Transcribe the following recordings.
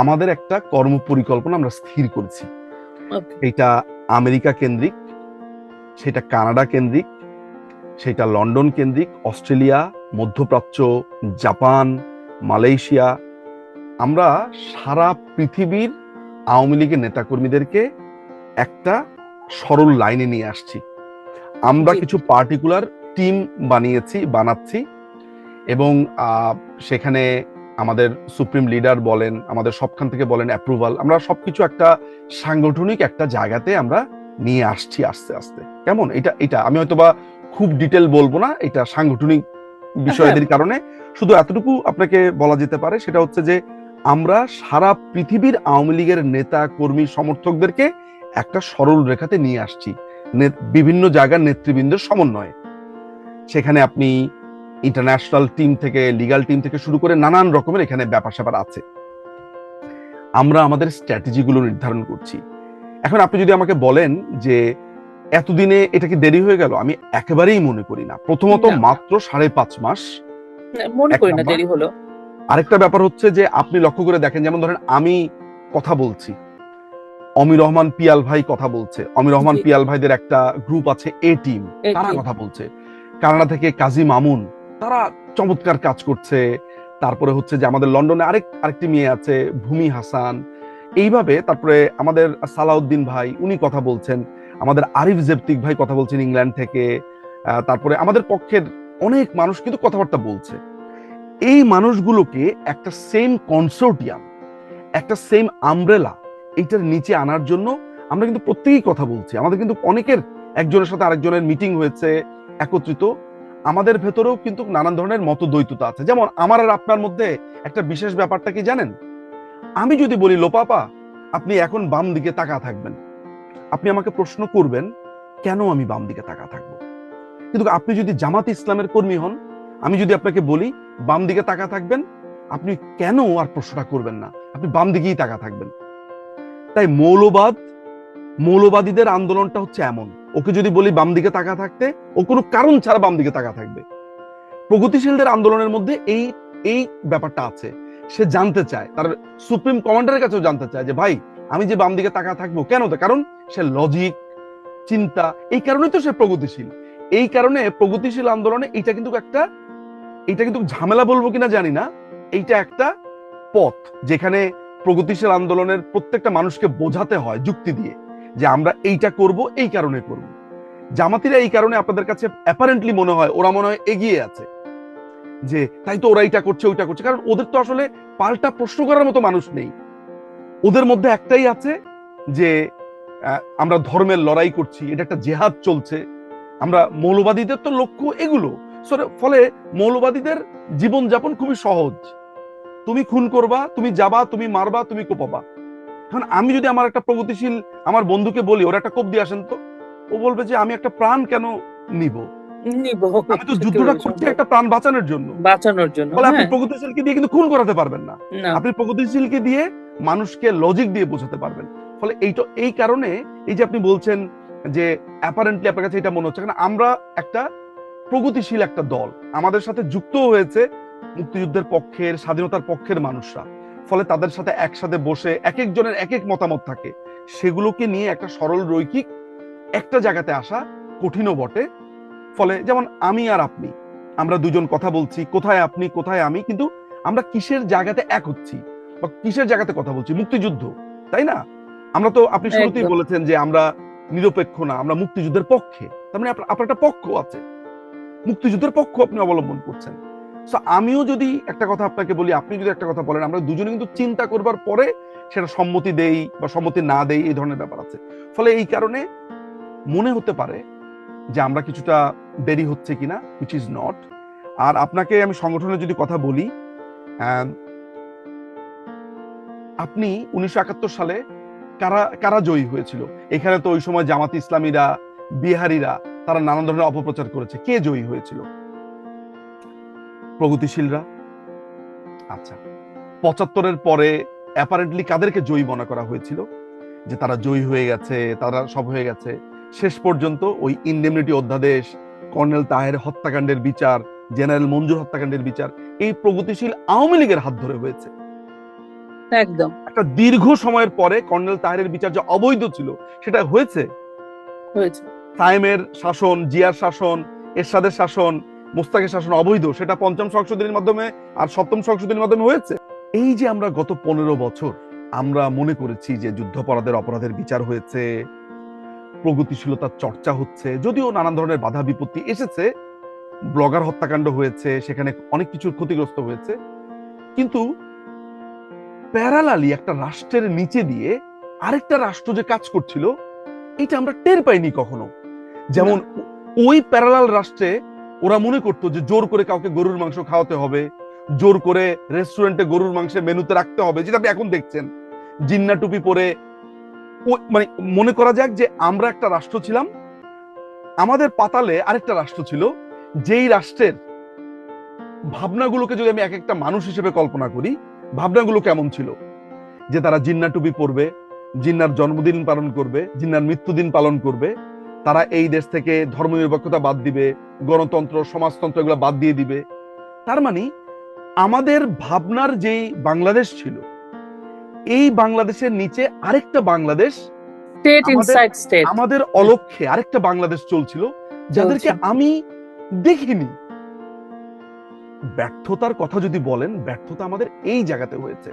আমাদের একটা কর্ম পরিকল্পনা আমরা স্থির করেছি। এটা আমেরিকা কেন্দ্রিক সেটা কানাডা কেন্দ্রিক সেটা লন্ডন কেন্দ্রিক অস্ট্রেলিয়া মধ্যপ্রাচ্য জাপান মালয়েশিয়া। আমরা সারা পৃথিবীর আওয়ামী লীগের নেতাকর্মীদেরকে একটা সরল লাইনে নিয়ে আসছি। আমরা কিছু পার্টিকুলার টিম বানিয়েছি বানাচ্ছি এবং সেখানে আমাদের সুপ্রিম লিডার বলেন, আমাদের সবখান থেকে বলেন অ্যাপ্রুভাল আমরা সবকিছু একটা সাংগঠনিক একটা জায়গাতে আমরা নিয়ে আসছি আস্তে আস্তে। কেমন? এটা এটা, আমি হয়তোবা খুব ডিটেল বলব না, এটা সাংগঠনিক বিষয়দের কারণে। শুধু এতটুকু আপনাকে বলা যেতে পারে, সেটা হচ্ছে যে আমরা সারা পৃথিবীর আওয়ামী লীগের নেতা, কর্মী, সমর্থকদেরকে একটা সরল রেখাতে নিয়ে আসছি। বিভিন্ন জায়গার নেতৃবৃন্দের সমন্বয়ে। সেখানে আপনি ইন্টারন্যাশনাল টিম থেকে লিগাল টিম থেকে শুরু করে নানান রকমের এখানে ব্যাপার স্যাপার আছে। আমরা আমাদের স্ট্র্যাটেজিগুলো নির্ধারণ করছি। এখন আপনি যদি আমাকে বলেন যে এতদিনে এটা কি দেরি হয়ে গেল? আমি একেবারেই মনে করি না। প্রথমত মাত্র সাড়ে পাঁচ মাস। মনে করি না দেরি হলো। আরেকটা ব্যাপার হচ্ছে যে আপনি লক্ষ্য করে দেখেন যেমন ধরেন আমি কথা বলছি। অমির রহমান পিয়াল ভাই কথা বলছে। অমির রহমান পিয়াল ভাইদের একটা গ্রুপ আছে এ টিম তারা কথা বলছে? কানাডা থেকে কাজী মামুন। তারা চমৎকার কাজ করছে। তারপরে হচ্ছে যে আমাদের লন্ডনে আরেক, আরেকটি মেয়ে আছে, ভূমি হাসান। এইভাবে তারপরে আমাদের সালাউদ্দিন ভাই, উনি কথা বলছেন। আমাদের আরিফ জেবতিক ভাই কথা বলছেন ইংল্যান্ড থেকে। তারপরে আমাদের পক্ষের অনেক মানুষ কিন্তু কথাবার্তা বলছে। এই মানুষগুলোকে একটা সেম কনসোর্টিয়াম একটা সেম আমব্রেলা এইটার নিচে আনার জন্য আমরা কিন্তু প্রত্যেকেই কথা বলছি। আমাদের কিন্তু অনেকের একজনের সাথে আরেকজনের মিটিং হয়েছে, একত্রিত। আমাদের ভেতরেও কিন্তু নানান ধরনের মতদ্বৈততা আছে। যেমন আমার আর আপনার মধ্যে একটা বিশেষ ব্যাপারটা কি জানেন? আমি যদি বলি লোপাপা আপনি এখন বাম দিকে তাকা থাকবেন। আপনি আমাকে প্রশ্ন করবেন, কেন আমি বাম দিকে তাকা থাকব? কিন্তু আপনি যদি জামাত ইসলামের কর্মী হন, আমি যদি আপনাকে বলি, বাম দিকে তাকা থাকবেন, আপনি কেন আর প্রশ্নটা করবেন না? আপনি বাম দিকেই তাকা থাকবেন। তাই মৌলবাদ, মৌলবাদীদের আন্দোলনটা হচ্ছে এমন। ওকে যদি বলি বাম দিকে তাকা থাকতে, ও কোনো কারণ ছাড়া বাম দিকে তাকা থাকবে। প্রগতিশীলদের আন্দোলনের মধ্যে এই এই ব্যাপারটা আছে। সে জানতে চায়, তার সুপ্রিম কমান্ডারের কাছেও জানতে চায় যে, ভাই, আমি যে বাম দিকে তাকা থাকব কেন? তো কারণ সে লজিক চিন্তা, এই কারণেই তো সে প্রগতিশীল। এই কারণে প্রগতিশীল আন্দোলনে এটা কিন্তু একটা এটা কিন্তু ঝামেলা বলব কিনা জানি না। এইটা একটা পথ যেখানে প্রগতিশীল আন্দোলনের প্রত্যেকটা মানুষকে বোঝাতে হয় যুক্তি দিয়ে। যে আমরা এইটা করব, এই কারণে করব। জামাতিরা এই কারণে আপনাদের কাছে অ্যাপারেন্টলি মনে হয়, ওরা মনে হয় এগিয়ে আছে যে তাই তো ওরা এইটা করছে, ওইটা করছে। কারণ ওদের তো আসলে পাল্টা প্রশ্ন করার মতো মানুষ নেই। ওদের মধ্যে একটাই আছে যে আমরা ধর্মের লড়াই করছি, এটা একটা জেহাদ চলছে। আমরা মৌলবাদীদের তো লক্ষ্য এগুলো। ফলে মৌলবাদীদের জীবনযাপন খুবই সহজ। তুমি খুন করবা, তুমি যাবা, তুমি মারবা, তুমি কোপাবা। এখন আমি যদি আমার একটা প্রগতিশীল আমার বন্ধুকে বলি ওরা একটা কোপ দিয়ে আসেন তো? ও বলবে যে আমি একটা প্রাণ কেন নিব? আমি তো যুদ্ধটা করছি একটা প্রাণ বাঁচানোর জন্য। বাঁচানোর জন্য আপনি হ্যাঁ, প্রগতিশীলকে দিয়ে কিন্তু খুন করাতে পারবেন না। আপনি প্রগতিশীলকে দিয়ে মানুষকে লজিক দিয়ে বোঝাতে পারবেন। ফলে এইটা এই কারণে এই যে আপনি বলছেন যে অ্যাপারেন্টলি আপনার কাছে এটা মনে হচ্ছে কারণ আমরা একটা প্রগতিশীল একটা দল। আমাদের সাথে যুক্ত হয়েছে মুক্তিযুদ্ধের পক্ষের স্বাধীনতার পক্ষের মানুষরা। ফলে তাদের সাথে একসাথে বসে এক একজনের এক এক মতামত থাকে। সেগুলোকে নিয়ে একটা সরল রৈখিক একটা জায়গাতে আসা কঠিনও বটে। ফলে যেমন আমি আর আপনি আমরা দুজন কথা বলছি কোথায় আপনি কোথায় আমি কিন্তু আমরা কিসের জায়গাতে এক হচ্ছি বা কিসের জায়গাতে কথা বলছি? মুক্তিযুদ্ধ তাই না? আমরা তো আপনি শুরুতেই বলেছেন যে আমরা নিরপেক্ষ না আমরা মুক্তিযুদ্ধের পক্ষে। তার মানে আপনার আপনার একটা পক্ষ আছে। মুক্তিযুদ্ধের পক্ষ আপনি অবলম্বন করছেন। So, আমিও যদি একটা কথা আপনাকে বলি আপনি যদি একটা কথা বলেন আমরা দুজনে কিন্তু চিন্তা করবার পরে সেটা সম্মতি দেই বা সম্মতি না দেই এই ধরনের ব্যাপার আছে। ফলে এই কারণে মনে হতে পারে যে আমরা কিছুটা দেরি হচ্ছে কিনা উইচ ইজ নট আর আপনাকে আমি সংগঠনের যদি কথা বলি আপনি উনিশশো একাত্তর সালে কারা কারা জয়ী হয়েছিল? এখানে তো ওই সময় জামাত ইসলামীরা বিহারিরা তারা নানান ধরনের অপপ্রচার করেছে। কে জয়ী হয়েছিল? প্রগতিশীলরা? আচ্ছা পঁচাত্তরের পরে অ্যাপারেন্টলি কাদেরকে জয়ী মনে করা হয়েছিল? যে তারা জয়ী হয়ে গেছে তারা সব হয়ে গেছে। শেষ পর্যন্ত ওই ইন্ডেমনিটি অধ্যাদেশ কর্নেল তাহের হত্যাকাণ্ডের বিচার জেনারেল মঞ্জুর হত্যাকাণ্ডের বিচার এই প্রগতিশীল আওয়ামী লীগের হাত ধরে হয়েছে। একদম। একটা দীর্ঘ সময়ের পরে কর্নেল তাহের বিচার যে অবৈধ ছিল সেটা হয়েছে? হয়েছে। সাইমের শাসন জিয়ার শাসন এরশাদের শাসন মোস্তাকের শাসন অবৈধ সেটা পঞ্চম সংশোধনীর মাধ্যমে আর সপ্তম সংশোধনীর মাধ্যমে হয়েছে? এই যে আমরা গত পনেরো বছর আমরা মনে করেছি যে যুদ্ধাপরাধের অপরাধের বিচার হয়েছে প্রগতিশীলতার চর্চা হচ্ছে যদিও নানান ধরনের বাধা বিপত্তি এসেছে ব্লগার হত্যাকাণ্ড হয়েছে সেখানে অনেক কিছুর ক্ষতিগ্রস্ত হয়েছে কিন্তু প্যারালালি একটা রাষ্ট্রের নিচে দিয়ে আরেকটা রাষ্ট্র যে কাজ করছিল এটা আমরা টের পাইনি কখনো। যেমন ওই প্যারালাল রাষ্ট্রে ওরা মনে করতো যে জোর করে কাউকে গরুর মাংস খাওয়াতে হবে, জোর করে রেস্টুরেন্টে গরুর মাংসের মেনুতে রাখতে হবে, যেটা আপনি এখন দেখছেন। জিন্না টুপি পরে মানে মনে করা যাক যে আমরা একটা রাষ্ট্র ছিলাম, আমাদের পাতালে আরেকটা রাষ্ট্র ছিল, যেই রাষ্ট্রের ভাবনাগুলোকে যদি আমি এক একটা মানুষ হিসেবে কল্পনা করি, ভাবনাগুলো কেমন ছিল? যে তারা জিন্না টুপি পরবে, জিন্নার জন্মদিন পালন করবে, জিন্নার মৃত্যুদিন পালন করবে তারা এই দেশ থেকে ধর্মনিরপেক্ষতা বাদ দিবে গণতন্ত্র সমাজতন্ত্র এগুলো বাদ দিয়ে দিবে। তার মানে আমাদের ভাবনার যেই বাংলাদেশ ছিল এই বাংলাদেশের নিচে আরেকটা বাংলাদেশ আমাদের- অলক্ষ্যে আরেকটা বাংলাদেশ চলছিল যাদেরকে আমি দেখিনি। ব্যর্থতার কথা যদি বলেন ব্যর্থতা আমাদের এই জায়গাতে হয়েছে।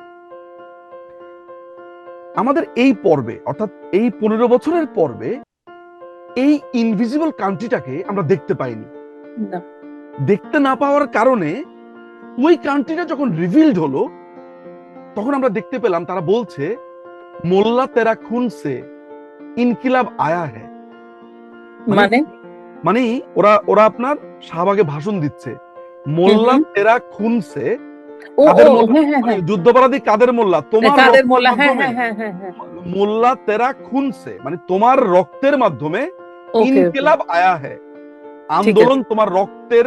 আমাদের এই পর্বে অর্থাৎ এই পনেরো বছরের পর্বে এই ইনভিজিবল কান্ট্রিটাকে আমরা দেখতে পাইনি। দেখতে না পাওয়ার কারণে ওই কান্ট্রিটা যখন রিভিলড হলো তখন আমরা দেখতে পেলাম তারা বলছে মোল্লা তেরা খুন সে ইনকিলাব আয়া হ্যাঁ মানে মানে? ওরা ওরা আপনার শাহবাগে ভাষণ দিচ্ছে মোল্লা তেরা খুন সে? হ্যাঁ হ্যাঁ মানে হ্যাঁ। যুদ্ধপরাধী কাদের মোল্লা? তোমার মোল্লা তেরা খুন সে মানে তোমার রক্তের মাধ্যমে ইনকিলাব আয়া হ্যাঁ আন্দোলন তোমার রক্তের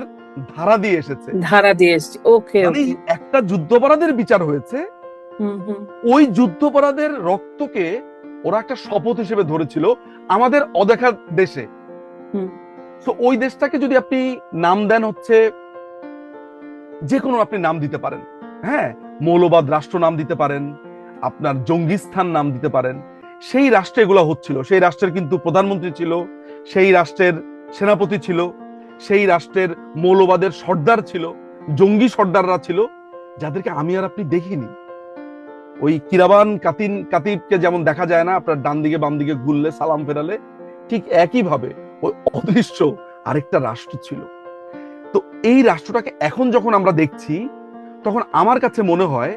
ধারা দিয়ে এসেছে। ধারা দিয়ে এসছি। ওকে মানে একটা যুদ্ধপরাধের বিচার হয়েছে। ওই যুদ্ধপরাধের রক্তকে ওরা একটা শপথ হিসেবে ধরেছিল আমাদের অদেখা দেশে। তো ওই দেশটাকে যদি আপনি নাম দেন হচ্ছে যে কোনো আপনি নাম দিতে পারেন। হ্যাঁ? মৌলবাদ রাষ্ট্র নাম দিতে পারেন আপনার জঙ্গিস্থান নাম দিতে পারেন। সেই রাষ্ট্রে এগুলো হচ্ছিল। সেই রাষ্ট্রের কিন্তু প্রধানমন্ত্রী ছিল সেই রাষ্ট্রের সেনাপতি ছিল, সেই রাষ্ট্রের মৌলবাদের সর্দার ছিল, জঙ্গি সর্দাররা ছিল, যাদেরকে আমি আর আপনি দেখিনি। ওই কিরাবান কাতিন, কাতিবকে যেমন দেখা যায় না, আপনার ডান দিকে, বাম দিকে ঘুরলে সালাম ফেরালে, ঠিক একইভাবে ওই অদৃশ্য আরেকটা রাষ্ট্র ছিল। তো এই রাষ্ট্রটাকে এখন যখন আমরা দেখছি, তখন আমার কাছে মনে হয়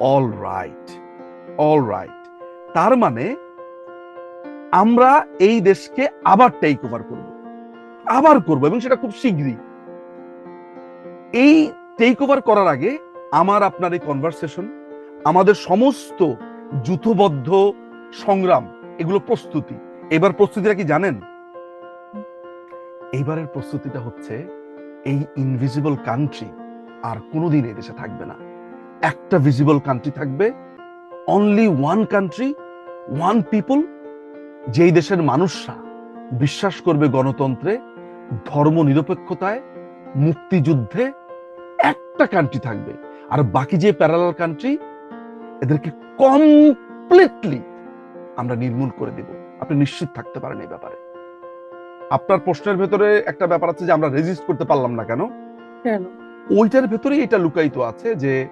অল রাইট অল রাইট তার মানে আমরা এই দেশকে আবার টেক ওভার করব। আবার করব এবং সেটা খুব শীঘ্রই। এই টেক ওভার করার আগে আমার আপনার এই কনভারসেশন আমাদের সমস্ত যুথবদ্ধ সংগ্রাম, এগুলো প্রস্তুতি। এবার প্রস্তুতিটা কি জানেন? এইবারের প্রস্তুতিটা হচ্ছে এই ইনভিজিবল কান্ট্রি আর কোনোদিন এই দেশে থাকবে না। একটা ভিজিবল কান্ট্রি থাকবে only one country one people যেই দেশের মানুষরা বিশ্বাস করবে গণতন্ত্রে ধর্ম নিরপেক্ষতায় মুক্তিযুদ্ধে একটা কান্ট্রি থাকবে। আর বাকি যে প্যারালাল কান্ট্রি এদেরকে কমপ্লিটলি আমরা নির্মূল করে দেব। আপনি নিশ্চিত থাকতে পারেন এই ব্যাপারে। আপনার প্রশ্নের ভেতরে একটা ব্যাপার আছে যে আমরা রেজিস্ট করতে পারলাম না কেন? ওইটার ভেতরে এটা লুকায়িত আছে যে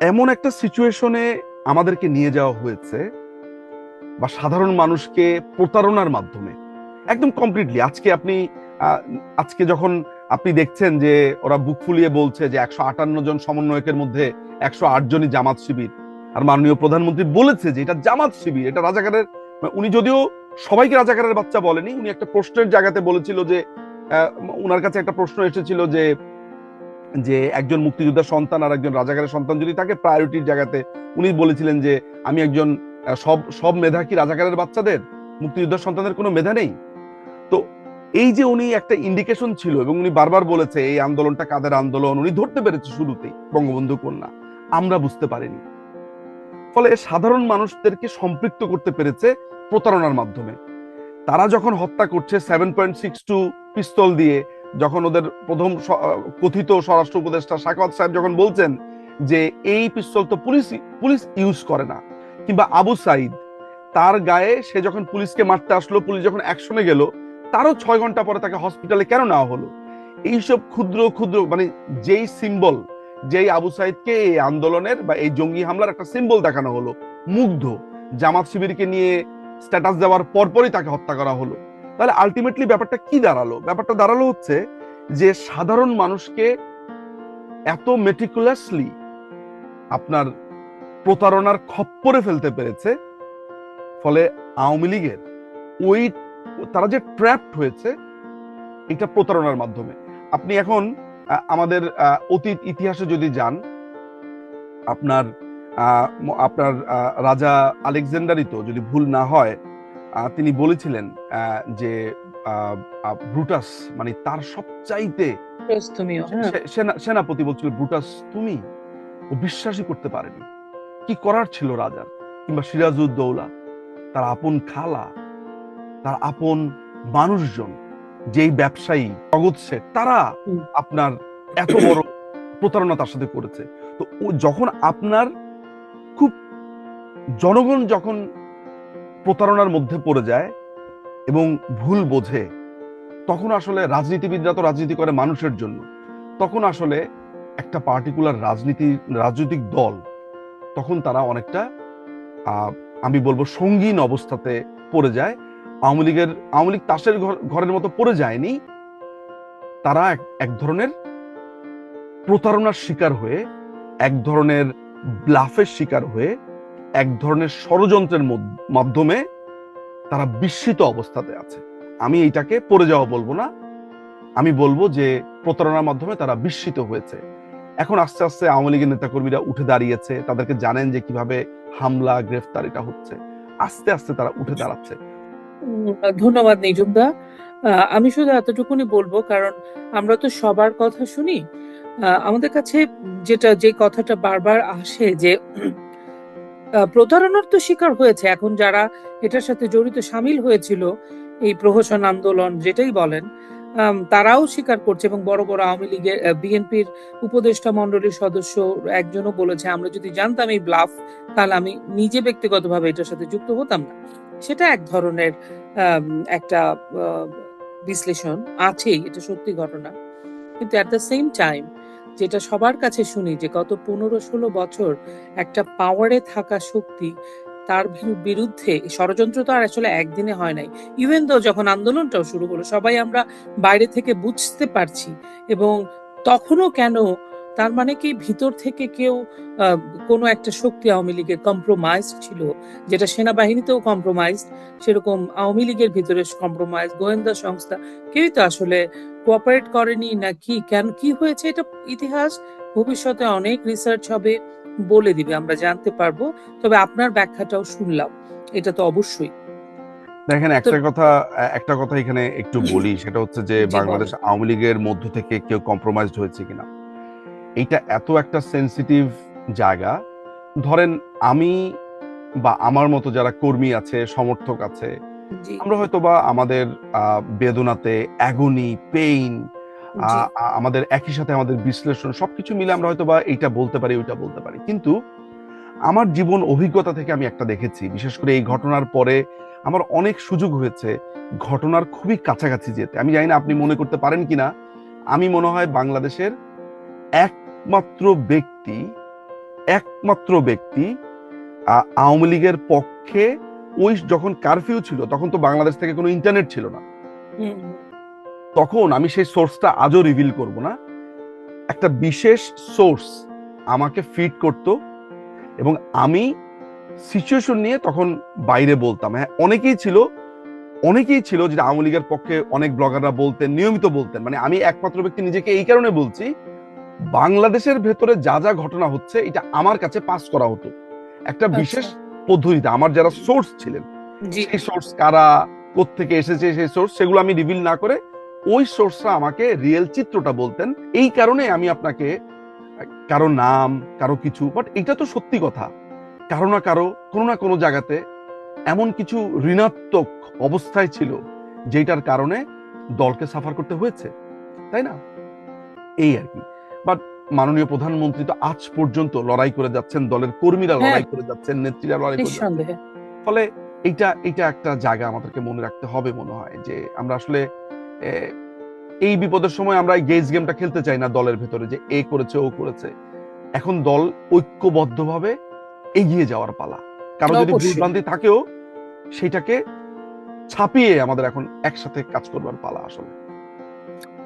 এমন একটা সিচুয়েশনে আমাদেরকে নিয়ে যাওয়া হয়েছে বা সাধারণ মানুষকে প্রতারণার মাধ্যমে। একদম কমপ্লিটলি আজকে আপনি আজকে যখন আপনি দেখছেন যে ওরা বুক ফুলিয়ে বলছে যে একশো আটান্ন জন সমন্বয়কের মধ্যে একশো আট জনই জামাত শিবির, আর মাননীয় প্রধানমন্ত্রী বলেছে যে এটা জামাত শিবির, এটা রাজাকারের উনি যদিও সবাইকে রাজাকারের বাচ্চা বলেনি, উনি একটা প্রশ্নের জায়গাতে বলেছিল যে উনার কাছে একটা প্রশ্ন এসেছিল যে যে একজন মুক্তিযোদ্ধার সন্তান আর একজন রাজাকারের সন্তান যদি থাকে প্রায়োরিটির জায়গাতে উনি বলেছিলেন যে, আমি একজন সব সব মেধা কি রাজাকারের বাচ্চাদের? মুক্তিযোদ্ধার সন্তানের কোনো মেধা নেই? তো এই যে উনি একটা ইন্ডিকেশন ছিল এবং উনি বারবার বলেছে, এই আন্দোলনটা কাদের আন্দোলন? উনি ধরতে পেরেছে শুরুতেই, বঙ্গবন্ধু কন্যা। আমরা বুঝতে পারিনি। ফলে সাধারণ মানুষদেরকে সম্পৃক্ত করতে পেরেছে প্রতারণার মাধ্যমে। তারা যখন হত্যা করছে seven point six two pistol দিয়ে, যখন ওদের প্রথম কথিত স্বরাষ্ট্র উপদেষ্টা সাকাত সাহেব যখন বলছেন যে, এই পিস্তল তো পুলিশ পুলিশ ইউজ করে না। কিংবা আবু সাইদ তার গায়ে সে যখন পুলিশকে মারতে আসলো, পুলিশ যখন অ্যাকশনে গেল, তারও ছয় ঘণ্টা পরে তাকে হসপিটালে কেন নেওয়া হলো? এইসব ক্ষুদ্র ক্ষুদ্র মানে যেই সিম্বল যেই আবু সাইদকে এই আন্দোলনের বা এই জঙ্গি হামলার একটা সিম্বল দেখানো হলো, মুগ্ধ, জামাত শিবিরকে নিয়ে স্ট্যাটাস দেওয়ার পরপরই তাকে হত্যা করা হলো। তাহলে আলটিমেটলি ব্যাপারটা কি দাঁড়াল? ব্যাপারটা দাঁড়াল হচ্ছে যে সাধারণ মানুষকে এত মেটিকুলাসলি আপনার প্রতারণার খপ্পরে ফেলতে পেরেছে। ফলে আওয়ামী লীগের ওই তারা যে ট্র্যাপড হয়েছে এটা প্রতারণার মাধ্যমে। আপনি এখন আমাদের অতীত ইতিহাসে যদি যান আপনার আপনার রাজা আলেকজান্ডারই তো যদি ভুল না হয় আহ, তিনি বলেছিলেন আহ, যে ব্রুটাস মানে তার সবচাইতে সেনাপতি বলছিল ব্রুটাস তুমি ও বিশ্বাসই করতে পারেনি। কি করার ছিল রাজার কিংবা সিরাজউদ্দৌলা তার আপন খালা তার আপন মানুষজন যেই ব্যবসায়ী জগৎ শেঠ তারা আপনার এত বড় প্রতারণা তার সাথে করেছে। তো ও যখন আপনার খুব জনগণ যখন প্রতারণার মধ্যে পড়ে যায় এবং ভুল বোঝে তখন আসলে রাজনীতিবিদরা তো রাজনীতি করে মানুষের জন্য। তখন আসলে একটা পার্টিকুলার রাজনীতি রাজনৈতিক দল তখন তারা অনেকটা আমি বলব সঙ্গীন অবস্থাতে পড়ে যায়। আওয়ামী লীগের, আওয়ামী লীগ তাসের ঘরের মতো পড়ে যায়নি। তারা এক ধরনের প্রতারণার শিকার হয়ে, এক ধরনের ব্লাফের শিকার হয়ে, এক ধরনের ষড়যন্ত্রের মাধ্যমে তারা বিস্মিত অবস্থাতে আছে। আমি এইটাকে পড়ে যাওয়া বলব না। আমি বলব যে প্রতারণার মাধ্যমে তারা বিস্মিত হয়েছে। এখন আস্তে আস্তে আওয়ামী লীগের নেতাকর্মীরা উঠে দাঁড়িয়েছে, তাদেরকে জানেন যে কীভাবে হামলা, গ্রেফতার এটা হচ্ছে। আস্তে আস্তে তারা উঠে দাঁড়াচ্ছে। ধন্যবাদ নিজুমদা আমি শুধু এতটুকুনি বলব, কারণ আমরা তো সবার কথা শুনি। আমাদের কাছে যেটা, যে কথাটা বারবার আসে যে প্রতারণার তো শিকার হয়েছে। এখন যারা এটার সাথে জড়িত, সামিল হয়েছিল, এই প্রহসন আন্দোলন যেটাই বলেন তারাও স্বীকার করছে এবং বড় বড় আওয়ামী লীগের বিএনপির উপদেষ্টা মন্ডলীর সদস্য একজনও বলেছে, আমরা যদি জানতাম এই ব্লাফ, তাহলে আমি নিজে ব্যক্তিগতভাবে এটার সাথে যুক্ত হতাম না। সেটা এক ধরনের একটা বিশ্লেষণ আছেই, এটা সত্যি ঘটনা। কিন্তু অ্যাট দ্য সেম টাইম যেটা সবার কাছে শুনি যে গত পনেরো ষোলো বছর একটা পাওয়ারে থাকা শক্তি তার বিরুদ্ধে ষড়যন্ত্র তো আর আসলে একদিনে হয় নাই। ইভেন তো যখন আন্দোলনটাও শুরু হলো, সবাই আমরা বাইরে থেকে বুঝতে পারছি এবং তখনও কেন তার মানে কি ভিতর থেকে কেউ কোনো একটা শক্তি আওয়ামী লীগের কম্প্রোমাইজ ছিল, যেটা সেনাবাহিনীতেও কম্প্রোমাইজ সেরকম আওয়ামী লীগের ভিতরে কম্প্রোমাইজ গোয়েন্দা সংস্থা, কেউই তো আসলে কোঅপারেট করেনি না কি, কেন, কি হয়েছে, এটা ইতিহাস, ভবিষ্যতে অনেক রিসার্চ হবে। বলে দিবে আমরা জানতে পারব। তবে আপনার ব্যাখ্যাটাও শুনলাম এটা তো অবশ্যই। দেখেন একটা কথা একটা কথা এখানে একটু বলি সেটা হচ্ছে যে বাংলাদেশ আওয়ামী লীগের মধ্য থেকে কেউ কম্প্রোমাইজড হয়েছে কিনা। এইটা এত একটা সেন্সিটিভ জায়গা। ধরেন আমি বা আমার মতো যারা কর্মী আছে সমর্থক আছে আমরা হয়তো বা আমাদের বেদনাতে অ্যাগনি পেইন আমাদের একই সাথে আমাদের বিশ্লেষণ সবকিছু মিলে আমরা হয়তো বা এইটা বলতে পারি ওইটা বলতে পারি। কিন্তু আমার জীবন অভিজ্ঞতা থেকে আমি একটা দেখেছি বিশেষ করে এই ঘটনার পরে আমার অনেক সুযোগ হয়েছে ঘটনার খুবই কাছাকাছি যেতে। আমি জানি না আপনি মনে করতে পারেন কিনা আমি মনে হয় বাংলাদেশের একমাত্র ব্যক্তি একমাত্র ব্যক্তি আওয়ামী লীগের পক্ষে ওই যখন কারফিউ ছিল তখন তো বাংলাদেশ থেকে কোনো ইন্টারনেট ছিল না। তখন আমি সেই সোর্সটা আজও রিভিল করব না। একটা বিশেষ সোর্স আমাকে ফিড করত এবং আমি সিচুয়েশন নিয়ে তখন বাইরে বলতাম। হ্যাঁ অনেকেই ছিল অনেকেই ছিল যেটা আওয়ামী লীগের পক্ষে অনেক ব্লগাররা বলতেন নিয়মিত বলতেন। মানে আমি একমাত্র ব্যক্তি নিজেকে এই কারণে বলছি বাংলাদেশের ভেতরে যা যা ঘটনা হচ্ছে এটা আমার কাছে পাস করা হতো। একটা বিশেষ পদ্ধতিতে আমার যারা সোর্স ছিলেন সেই সোর্স কারা কোত্থেকে এসেছে সেই সোর্স সেগুলো আমি রিভিল না করে ওই সোর্সরা আমাকে রিয়েল চিত্রটা বলতেন। এই কারণে আমি আপনাকে কারও নাম কারও কিছু বাট এটা তো সত্যি কথা। কারও না কারও কোনো না কোনো জায়গাতে এমন কিছু ঋণাত্মক অবস্থায় ছিল যেটার কারণে দলকে সাফার করতে হয়েছে তাই না? এই আর কি। বাট মাননীয় প্রধানমন্ত্রী তো আজ পর্যন্ত লড়াই করে যাচ্ছেন দলের কর্মীরা হ্যাঁ। লড়াই করে যাচ্ছেন নেত্রীরা লড়াই করে যাচ্ছেন। ফলে এটা এটা একটা জায়গা আমাদেরকে মনে রাখতে হবে মনে হয় যে আমরা আসলে এই বিপদের সময় আমরা গেজ গেমটা খেলতে চাই না দলের ভেতরে যে এ করেছে ও করেছে। এখন দল ঐক্যবদ্ধভাবে এগিয়ে যাওয়ার পালা। কারও যদি। ভুলভ্রান্তি থাকেও সেটাকে ছাপিয়ে আমাদের এখন একসাথে কাজ করবার পালা আসলে।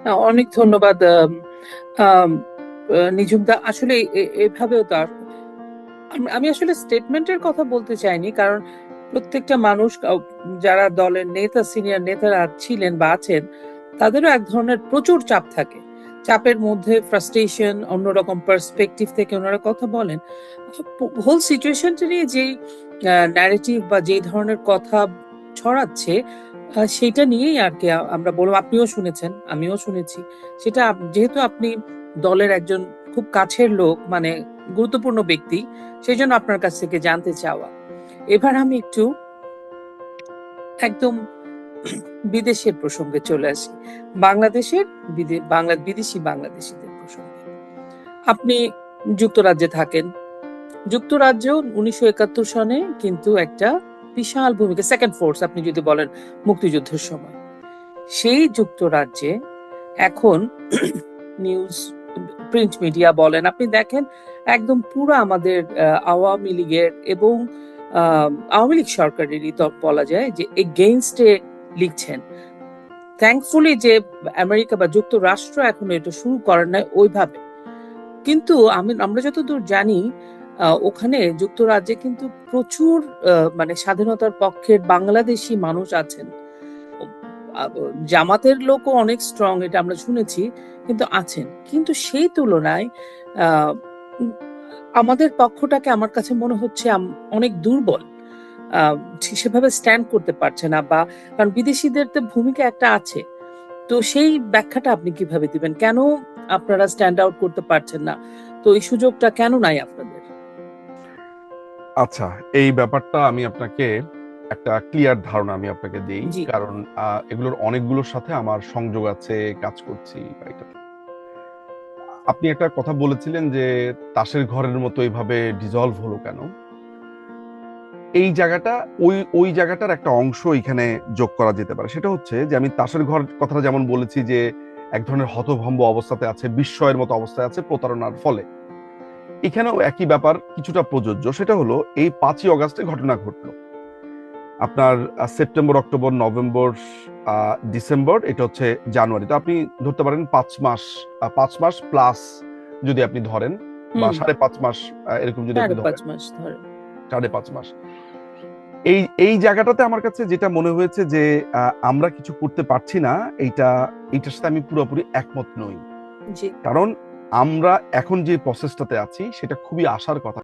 না, অনেক ধন্যবাদ নিঝুমদা আসলে এভাবেও তার আমি আসলে স্টেটমেন্টের কথা বলতে চাইনি কারণ প্রত্যেকটা মানুষ যারা দলের নেতা, সিনিয়র নেতারা ছিলেন বা আছেন, তাদেরও এক ধরনের প্রচুর চাপ থাকে। চাপের মধ্যে ফ্রাস্ট্রেশন অন্যরকম পার্সপেক্টিভ থেকে ওনারা কথা বলেন। হোল সিচুয়েশনটা নিয়ে যেই ন্যারেটিভ বা যেই ধরনের কথা ছড়াচ্ছে সেটা নিয়েই আর কি আমরা বলব, আপনিও শুনেছেন, আমিও শুনেছি। সেটা যেহেতু আপনি দলের একজন খুব কাছের লোক মানে গুরুত্বপূর্ণ ব্যক্তি, সেই জন্য আপনার কাছ থেকে জানতে চাওয়া। এবার আমি একটু একদম বিদেশের প্রসঙ্গে চলে আসি। বাংলাদেশের বাংলা বিদেশি বাংলাদেশিদের প্রসঙ্গে। আপনি যুক্তরাজ্যে থাকেন। যুক্তরাজ্য উনিশশো একাত্তর সনে কিন্তু একটা বিশাল ভূমিকা সেকেন্ড ফোর্স আপনি যদি বলেন মুক্তিযুদ্ধের সময়। সেই যুক্তরাজ্যে এখন নিউজ প্রিন্ট মিডিয়া বলেন আপনি দেখেন একদম পুরো আমাদের আওয়ামী লীগের এবং আহ, আওয়ামী লীগ সরকারেরই বলা যায় যে এগেইনস্টে লিখছেন। থ্যাঙ্কফুলি যে আমেরিকা বা যুক্তরাষ্ট্র এখনও এটা শুরু করেন নাই ওইভাবে। কিন্তু আমি, আমরা যতদূর জানি ওখানে যুক্তরাজ্যে কিন্তু প্রচুর মানে স্বাধীনতার পক্ষের বাংলাদেশি মানুষ আছেন। জামাতের লোকও অনেক স্ট্রং এটা আমরা শুনেছি, কিন্তু আছেন। কিন্তু সেই তুলনায় আমাদের পক্ষটাকে আমার কাছে মনে হচ্ছে অনেক দুর্বল। সেভাবে স্ট্যান্ড করতে পারছে না বা কারণ বিদেশিদের তো ভূমিকা একটা আছে। তো সেই ব্যাখ্যাটা আপনি কীভাবে দিবেন? কেন আপনারা স্ট্যান্ড আউট করতে পারছেন না? তো এই সুযোগটা কেন নাই আপনাদের? আচ্ছা এই ব্যাপারটা আমি আপনাকে একটা ক্লিয়ার ধারণা আমি আপনাকে দিই। কারণ এগুলোর অনেকগুলোর সাথে আমার সংযোগ আছে কাজ করছি এটা। আপনি একটা কথা বলেছিলেন যে তাসের ঘরের মতো এইভাবে ডিজলভ হলো কেন? এই জায়গাটা, ওই ওই জায়গাটার একটা অংশ এখানে যোগ করা যেতে পারে। সেটা হচ্ছে যে আমি তাসের ঘর কথাটা যেমন বলেছি যে এক ধরনের হতভম্ব অবস্থাতে আছে, বিস্ময়ের মতো অবস্থায় আছে প্রতারণার ফলে। এখানেও একই ব্যাপার, কিছুটা প্রযোজ্য। সেটা হলো, এই পাঁচই অগাস্টে ঘটনা ঘটলো। আপনার সেপ্টেম্বর, অক্টোবর, নভেম্বর ডিসেম্বর এটা হচ্ছে জানুয়ারি তো আপনি ধরতে পারেন পাঁচ মাস পাঁচ মাস প্লাস যদি আপনি ধরেন বা সাড়ে পাঁচ মাস এরকম যদি আপনি ধরেন। সাড়ে পাঁচ মাস। এই এই জায়গাটাতে আমার কাছে যেটা মনে হয়েছে যে আমরা কিছু করতে পারছি না এইটা এইটার সাথে আমি পুরোপুরি একমত নই। কারণ আমরা এখন যে প্রসেসটাতে আছি সেটা খুবই আশার কথা।